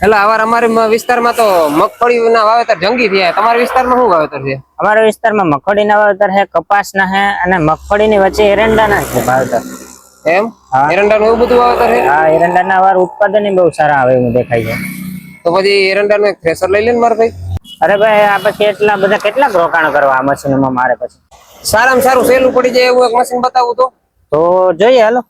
એટલે આવાર અમારા વિસ્તારમાં તો મગફળીના વાવેતર જંગી થયા તમારા વિસ્તારમાં શું વાવેતર છે? અમારા વિસ્તારમાં મગફળીના વાવેતર છે કપાસના છે અને મગફળીની વચ્ચે એરંડાના છે વાવેતર. એમ? હા. એરંડાનું એવું બધું વાવેતર છે? આ એરંડાના વાર ઉત્પાદન બહુ સારા આવે એવું દેખાય છે. તો પછી એરંડાનું એક થ્રેસર લઈ લે ને મારા ભાઈ. અરે ભાઈ આ પછી એટલા બધા કેટલાક રોકાણ કરવા આ મશીનમાં મારે પછી? સારામાં સારું સહેલું પડી જાય એવું એક મશીન બતાવું તો. તો જોઈએ હાલો.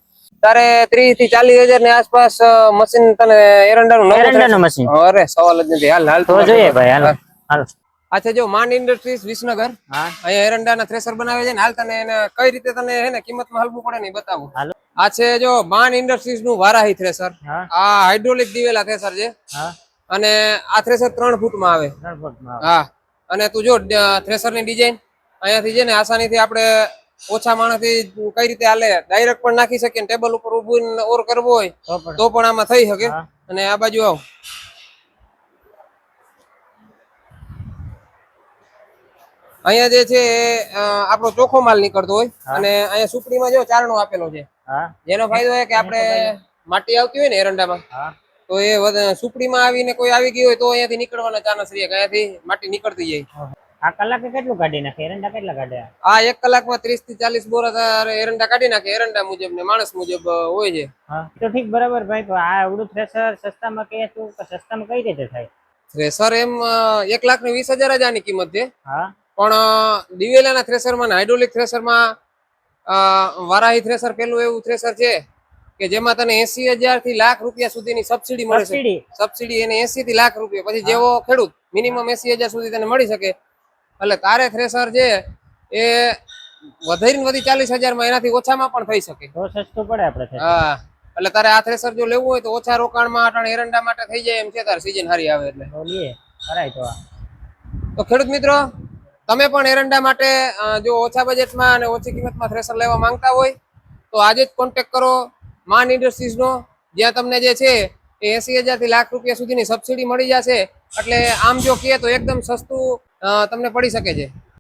તારે ત્રીસથી ચાલીસ હજારની આસપાસ મશીન તને એરંડાનું એરંડા નું મશીન અરે સવાલ જ નથી. હાલ હાલ તો જોઈએ ભાઈ હાલ હાલ. અચ્છા જો માંડ ઇન્ડસ્ટ્રીઝ વિસનગર. હા. અહીંયા એરંડાના થ્રેસર બનાવે છે ને હાલ તને એને કઈ રીતે તને હે ને કિંમતમાં હલવું પડે ને બતાવું. આ છે જો માંડ ઇન્ડસ્ટ્રીઝનું વારાહી થ્રેસર આ હાઇડ્રોલિક દિવેલા થ્રેસર છે. હા. અને આ થ્રેસર ત્રણ ત્રણ ફૂટમાં આવે. હા. અને તું જો થ્રેસરની ડિઝાઇન અહીંયાથી છે ને આસાનીથી આપણે ઓછા માણસથી કઈ રીતે હાલે? ડાયરેક્ટ પણ નાખી શકીએ ટેબલ ઉપર ઉભું ઓર કરવો હોય તો પણ. આમાં થઈ શકે. અને આ બાજુ આવ. અહીંયા જે છે આપણો ચોખ્ખો માલ નીકળતો હોય. અને અહીંયા સુપડીમાં જો ચારણો આપેલો છે. જેનો ફાયદો એ કે આપણે માટી આવતી હોય ને એરંડામાં તો એ સુપડીમાં આવીને કોઈ આવી ગયું હોય તો અહીંયાથી નીકળવાના ચાન્સ રહે અહીંયાથી માટી નીકળતી જાય. આ કલાકે કેટલું કાઢી નાખે? એરંડા કેટલા કાઢ્યા? આ એક કલાકમાં ત્રીસથી ચાલીસ બોરા એરંડા કાઢી નાખે. એરંડા મુજબ ને માણસ મુજબ હોય છે. હા તો ઠીક બરાબર ભાઈ. તો આ આવડું થ્રેસર સસ્તામાં કહે તું સસ્તામાં કઈ રીતે થાય? થ્રેસર એમ એક લાખ ને વીસ હજાર જ આની કિંમત છે. હા. પણ દિવેલાના થ્રેસરમાં ને હાઇડ્રોલિક થ્રેસરમાં વારાહી થ્રેસર પેલું એવું થ્રેસર છે કે જેમાં તને એસી હજારથી લાખ રૂપિયા સુધીની સબસિડી મળે છે. સબસિડી સબસિડી એને એસી થી લાખ રૂપિયા. પછી જેવો ખેડૂત મિનિમમ એસી હજાર સુધી તને મળી શકે. એટલે તારે થ્રેસર છે એ વધારીને વધી ચાલીસ હજારમાં એનાથી ઓછામાં પણ થઈ શકે. સસ્તું પડે આપણે હા. એટલે તારે આ થ્રેસર જો લેવું હોય તો ઓછા રોકાણમાં અટાણ એરંડા માટે થઈ જાય એમ છે તારે સીઝન હારી આવે એટલે. તો કરાય તો આ. તો ખેડૂત મિત્રો તમે પણ એરંડા માટે જો ઓછા બજેટમાં અને ઓછી કિંમતમાં થ્રેસર લેવા માંગતા હોય તો આજે જ કોન્ટેક્ટ કરો માન ઇન્ડસ્ટ્રીઝનો જ્યાં તમને જે છે એ એસી હજારથી લાખ રૂપિયા સુધીની સબસિડી મળી જશે. એટલે આમ જો કહીએ તો એકદમ સસ્તું તમને પડી શકે છે.